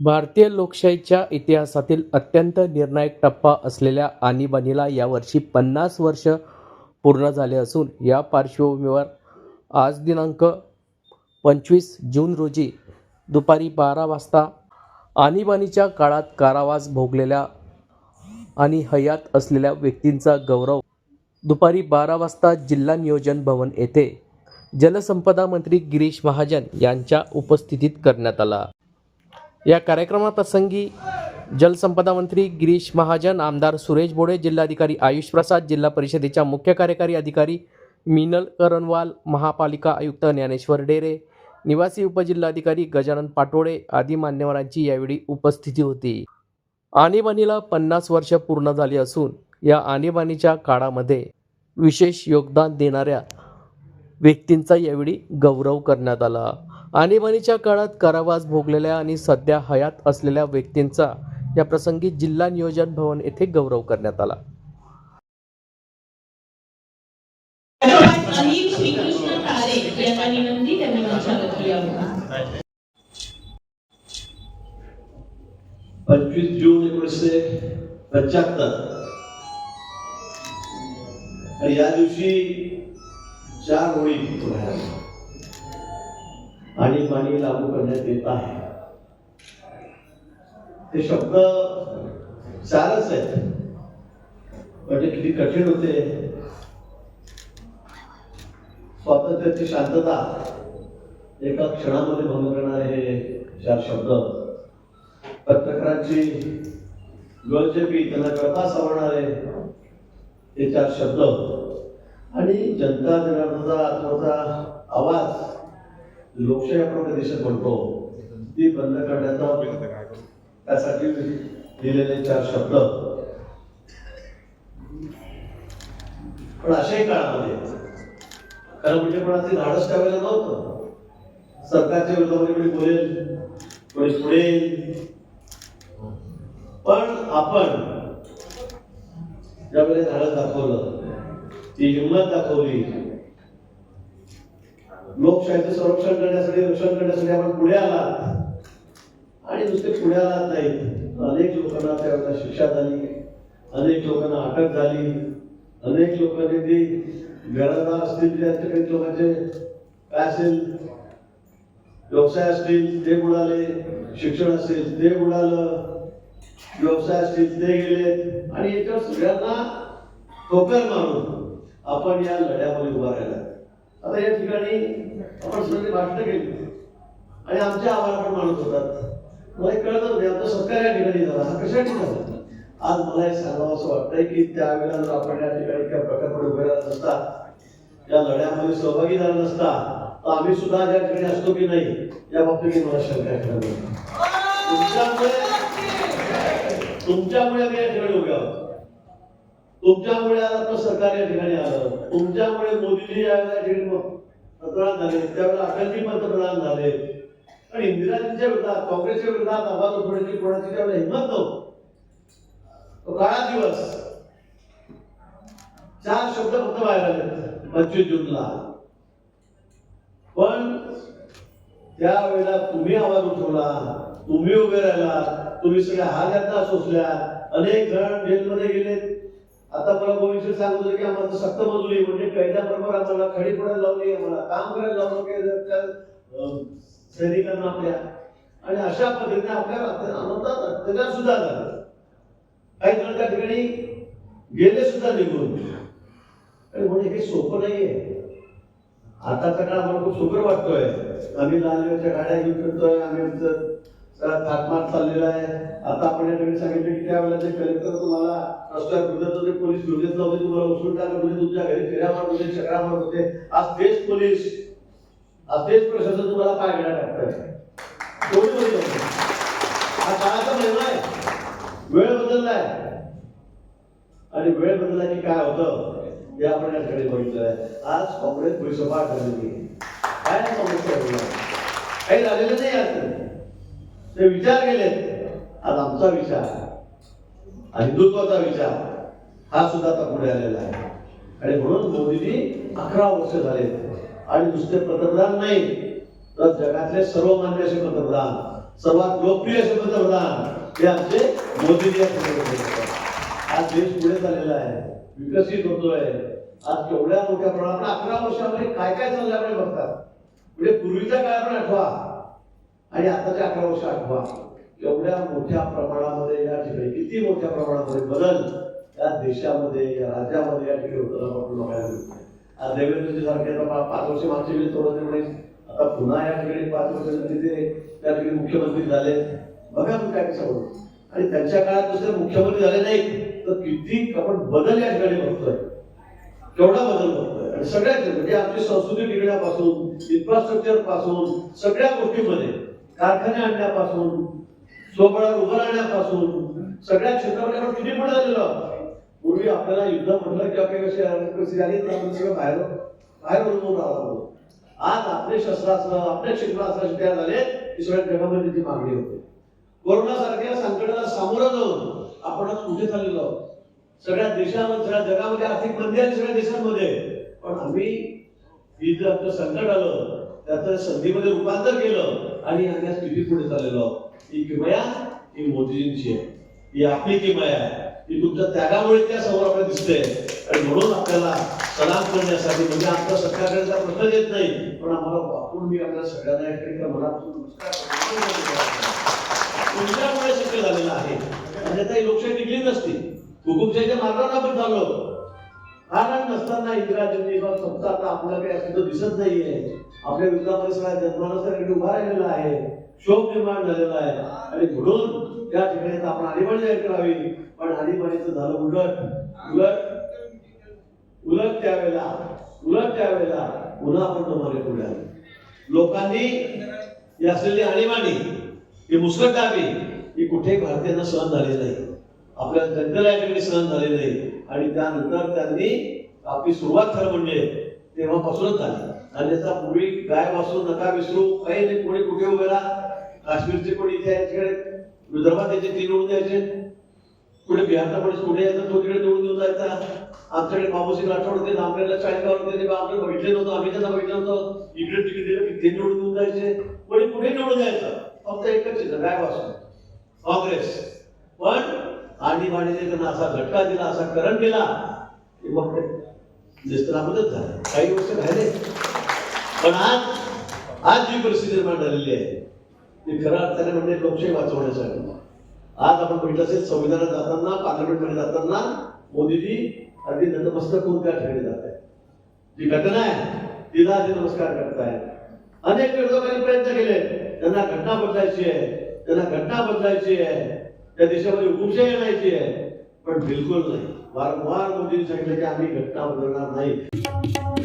भारतीय लोकशाहीच्या इतिहासातील अत्यंत निर्णायक टप्पा असलेल्या आणीबाणीला यावर्षी पन्नास वर्ष पूर्ण झाले असून या पार्श्वभूमीवर आज दिनांक पंचवीस जून रोजी दुपारी बारा वाजता आणीबाणीच्या काळात कारावास भोगलेल्या आणि हयात असलेल्या व्यक्तींचा गौरव दुपारी बारा वाजता जिल्हा नियोजन भवन येथे जलसंपदा मंत्री गिरीश महाजन यांच्या उपस्थितीत करण्यात आला. या कार्यक्रमाप्रसंगी जलसंपदा मंत्री गिरीश महाजन आमदार सुरेश बोडे जिल्हाधिकारी आयुष प्रसाद जिल्हा परिषदेच्या मुख्य कार्यकारी अधिकारी मिनल करणवाल महापालिका आयुक्त ज्ञानेश्वर डेरे निवासी उपजिल्हाधिकारी गजानन पाटोळे आदी मान्यवरांची यावेळी उपस्थिती होती. आणीबाणीला पन्नास वर्ष पूर्ण झाली असून या आणीबाणीच्या काळामध्ये विशेष योगदान देणाऱ्या व्यक्तींचा यावेळी गौरव करण्यात आला. आणीबाणीच्या काळात कारावास भोगलेल्या आणि सध्या हयात असलेल्या व्यक्तींचा या प्रसंगी जिल्हा नियोजन भवन येथे गौरव करण्यात आला. पंचवीस जून एकोणीसशे पंच्याहत्तर. या दिवशी चार होळी आणि लागू करण्यात येत आहे. ते शब्द चारच आहेत. म्हणजे किती कठीण होते. स्वातंत्र्याची शांतता एका क्षणामध्ये भंग करणारे हे चार शब्द. पत्रकारांची गळचेपी त्यांना कळपा सावणारे हे चार शब्द. आणि जनता जनार्दनाचा आवाज लोकशाही आपण आपल्या देशात म्हणतो. ती बंद करण्याचा त्यासाठी लिहिलेले चार शब्द. पण अशाही काळामध्ये कारण म्हणजे कोणाचे धाडस ठेवायला नव्हतं. सरकारच्या विरोधामध्ये कोणी बोलेल कोणी पुढे पण आपण ज्यावेळेला धाडस दाखवलं ती हिंमत दाखवली लोकशाहीचं संरक्षण करण्यासाठी रक्षण करण्यासाठी आपण पुढे आला आणि नुसते पुढे आला नाही. अनेक लोकांना त्यावेळेला शिक्षा झाली अनेक लोकांना अटक झाली अनेक लोकांनी ती घरदार असतील काही लोकांचे काय असेल? व्यवसाय असतील ते बुडाले. शिक्षण असेल ते बुडालं. व्यवसाय असतील ते गेले. आणि याच्यावर सगळ्यांना ठोकर मारून आपण या लढ्यामध्ये उभा राहिला आता या ठिकाणी आपण सगळी भाषणं केली. आणि आमचे आभार आपण मानत होतात. मला एक कळतच नाही म्हणजे आमचा सत्कार या ठिकाणी झाला. हा कशासाठी झाला? आज मला हे सांगावं असं वाटतंय की त्यावेळेला जर आपण या ठिकाणी त्या प्रकल्पात उभे राहत नसता या लढ्यामध्ये सहभागी झाला नसता तर आम्ही सुद्धा या ठिकाणी असतो की नाही या बाबतीत मला शंका आहे. तुमच्यामुळे तुमच्यामुळे आम्ही या ठिकाणी उभे आहोत. तुमच्यामुळे आज आपलं सरकार या ठिकाणी आलं तुमच्यामुळे मोदीजी या ठिकाणी पंतप्रधान झाले त्यावेळेला अटलजी पंतप्रधान झाले. पण इंदिराजींच्या विरोधात काँग्रेसच्या विरोधात आवाज उठवण्याची कोणाची त्यावेळेला हिंमत नव्हती. तो काळा दिवस. चार शब्द फक्त बाहेर आले. पंचवीस जूनला. पण त्यावेळेला तुम्ही आवाज उठवला तुम्ही उभे राहिला तुम्ही सगळ्या हाल यातना सोसल्या अनेक जण जेलमध्ये गेले आता मला गोविंद सांगत होते की आम्हाला सक्त मजुरी म्हणजे कैद्याबरोबर आम्हाला खडी पडायला लावली आम्हाला काम करायला लावलं त्या सैनिकांना आपल्या. आणि अशा पद्धतीने आपल्या अनंतात अत्याचार सुद्धा झाला. काही जण त्या ठिकाणी गेले सुद्धा निघून. आणि म्हणजे हे सोपं नाहीये. आताचा काळ मला खूप सोपर वाटतोय. आम्ही लालवेच्या गाड्या घेऊन फिरतोय आम्ही आमचं थाटमाट चाललेला आहे. आता आपण या ठिकाणी सांगितलं की त्यावेळेला ते कलेक्टर तुम्हाला रस्त्यावर फिरत होते पोलीस घेऊन येत तुम्हाला उचलून टाकत होते म्हणजे तुमच्या घरी फेऱ्या मारत होते चक्रा मारत होते आज तेच पोलीस आज तेच प्रशासन तुम्हाला पाय घेण्या टाकतंय. कोणी बोलत हा काळाचा महिमा आहे. वेळ बदललाय आणि वेळ बदलला की काय होतं हे आपण या ठिकाणी बघितलं आहे. आज काँग्रेस भुईसभा ठरलेली आहे काय नाही काँग्रेस काही झालेलं नाही आज. ते विचार केलेत आज आमचा विचार हिंदुत्वाचा विचार हा सुद्धा आता पुढे आलेला आहे. आणि म्हणून मोदीजी अकरा वर्ष झाले. आणि नुसते पंतप्रधान नाही तर जगातले सर्वमान्य असे पंतप्रधान सर्वात लोकप्रिय असे पंतप्रधान हे आमचे मोदीजी आज देश पुढे चाललेला आहे विकसित होतोय. आज केवढ्या मोठ्या प्रमाणात अकरा वर्षामध्ये काय काय चाललंय आपण बघतात म्हणजे पूर्वीच्या काळात आठवा. आणि आताच्या अकरा वर्ष आठवा. एवढ्या मोठ्या प्रमाणामध्ये या ठिकाणी किती मोठ्या प्रमाणामध्ये बदल या देशामध्ये या राज्यामध्ये या ठिकाणी होताना आपण बघायला आज देवेंद्रजी सारखे आता पाच वर्ष मागचे गेले थोडं आता पुन्हा या ठिकाणी पाच वर्षासाठी ते त्या ठिकाणी मुख्यमंत्री झाले. बघा तुम्ही काय कसं आणि त्यांच्या काळात दुसरे मुख्यमंत्री झाले नाहीत तर किती आपण बदल या ठिकाणी बघतोय. केवढा बदल बघतोय. आणि सगळ्याच म्हणजे आमची संस्कृती टिकण्यापासून इन्फ्रास्ट्रक्चरपासून सगळ्या गोष्टीमध्ये कारखाने आणण्यापासून स्वबळावर उभं राहण्यापासून सगळ्या क्षेत्रामध्ये आपण किती पुढे झालेलो पूर्वी आपल्याला युद्ध म्हटलं की आपल्या कशी झाली आली तर आपण सगळं बाहेर बाहेर उभं राहतो आज आपले शस्त्रास्त्र आपले क्षेत्रास्त्र तयार झाले की सगळ्या जगामध्ये ती मागणी होते. कोरोना सारख्या संकटाला सामोरं जाऊन आपण आज कुठे चाललेलो सगळ्या देशामध्ये सगळ्या जगामध्ये आर्थिक मंदी आली सगळ्या देशांमध्ये. पण आम्ही ही जर आपलं संकट आलं त्याचं संधीमध्ये रूपांतर केलं. आणि आम्ही किती पुढे चाललेलो आहोत? ही किमया ही मोदीजींची आहे. ही आपली किमया आहे. ही तुमच्या त्यागामुळे त्या समोर आपल्याला दिसते आणि म्हणून आपल्याला सलाम करण्यासाठी म्हणजे आमचा सत्याग्रहाचा प्रश्न येत नाही पण आम्हाला वापरून मी आपल्या सगळ्यांना या ठिकाणी मनापासून तुमच्यामुळे शक्य झालेलं आहे. अन्यथा ही लोकशाही टिकली नसती. हुकुमशाहीच्या मार्गावर आपण चाललो कारण नसताना इंदिराजींनी बघ फक्त आता आपल्याला काही असं दिसत नाहीये. आपल्या विरोधामध्ये सगळ्या जनमानसाकडे उभा राहिलेला आहे. शोक निर्माण झालेला आहे. आणि म्हणून त्या ठिकाणी आपण आणीबाणी जाहीर करावी. पण आणीबाणीचं झालं उलट. उलट. उलट त्यावेळेला. उलट त्यावेळेला पुन्हा आपण तुम्हाला पुढे आलो. लोकांनी ही असलेली आणीबाणी ही मुस्कटावी ही कुठेही भारतीयांना सहन झाली नाही. आपल्या जनतेला या सहन झाले नाही. आणि त्यानंतर त्यांनी आपली सुरुवात खरं म्हणजे तेव्हापासूनच झाली. आणि त्याचा पूर्वी गाय वासरू नका विसरू काही नाही. कोणी कुठे उभे राहा काश्मीरचे कोणी इथे आहे, तिकडे? विदर्भात याचे तीन निवडून द्यायचे. कुठे बिहारचा कोणी कुठे यायचा तो तिकडे निवडून देऊन जायचा. आमच्याकडे बाबूसिंग राठोड होते नामदेवला चाळीसगाव होते ते आम्ही बघितले नव्हतं. आम्ही त्यांना बघितलं नव्हतं. इकडे तिकडे दिलं ते निवडून देऊन जायचे. कोणी कुठे निवडून जायचं फक्त एकच आहे गाय काँग्रेस. पण आणीबाणीने त्यांना असा झटका दिला असा करंट केला की मग ते निस्तरामतच झालं. काही गोष्ट राहिले. पण आज आज जी परिस्थिती निर्माण झालेली आहे ती खऱ्या अर्थाने म्हणजे लोकशाही वाचवण्यासाठी. आज आपण म्हटलं असेल संविधानात जाताना पार्लमेंटमध्ये जाताना मोदीजी अगदी नतमस्तक होऊन त्या ठिकाणी जात आहेत. जी घटना आहे तिला आधी नमस्कार करतायत. अनेक विरोधकांनी प्रयत्न केले त्यांना घटना बदलायची आहे त्यांना घटना बदलायची आहे. त्या देशामध्ये हुकुमशाही आणायची आहे पण बिलकुल नाही. वारंवार मोदींनी सांगितलं की आम्ही घटना बदलणार नाही.